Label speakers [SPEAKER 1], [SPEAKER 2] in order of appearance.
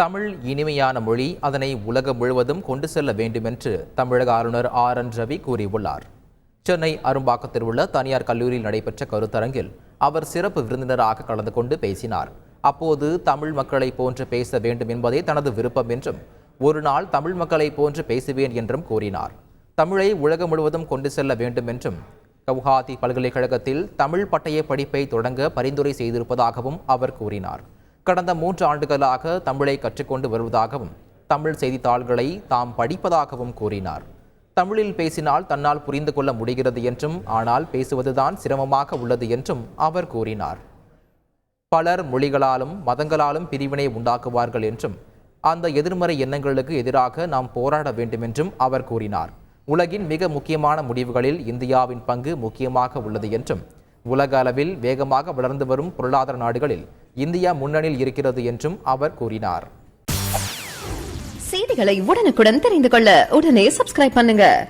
[SPEAKER 1] தமிழ் இனிமையான மொழி அதனை உலகம் முழுவதும் கொண்டு செல்ல வேண்டும் என்று தமிழக ஆளுநர் ஆர். என். ரவி கூறியுள்ளார். சென்னை அரும்பாக்கத்தில் உள்ள தனியார் கல்லூரியில் நடைபெற்ற கருத்தரங்கில் அவர் சிறப்பு விருந்தினராக கலந்து கொண்டு பேசினார். அப்போது தமிழ் மக்களைப் போன்று பேச வேண்டும் என்பதே தனது விருப்பம் என்றும் ஒரு நாள் தமிழ் மக்களைப் போன்று பேசுவேன் என்றும் கூறினார். தமிழை உலகம் முழுவதும் கொண்டு செல்ல வேண்டும் என்றும் கவுஹாத்தி பல்கலைக்கழகத்தில் தமிழ் பட்டய படிப்பை தொடங்க பரிந்துரை செய்திருப்பதாகவும் அவர் கூறினார். கடந்த மூன்று ஆண்டுகளாக தமிழை கற்றுக்கொண்டு வருவதாகவும் தமிழ் செய்தித்தாள்களை தாம் படிப்பதாகவும் கூறினார். தமிழில் பேசினால் தன்னால் புரிந்து கொள்ள முடிகிறது என்றும் ஆனால் பேசுவதுதான் சிரமமாக உள்ளது என்றும் அவர் கூறினார். பலர் மொழிகளாலும் மதங்களாலும் பிரிவினை உண்டாக்குவார்கள் என்றும் அந்த எதிர்மறை எண்ணங்களுக்கு எதிராக நாம் போராட வேண்டும் என்றும் அவர் கூறினார். உலகின் மிக முக்கியமான முடிவுகளில் இந்தியாவின் பங்கு முக்கியமாக உள்ளது என்றும் உலக அளவில் வேகமாக வளர்ந்து வரும் பொருளாதார நாடுகளில் இந்தியா முன்னணியில் இருக்கிறது என்றும் அவர் கூறினார்.
[SPEAKER 2] செய்திகளை உடனுக்குடன் தெரிந்து கொள்ள உடனே சப்ஸ்கிரைப் பண்ணுங்க.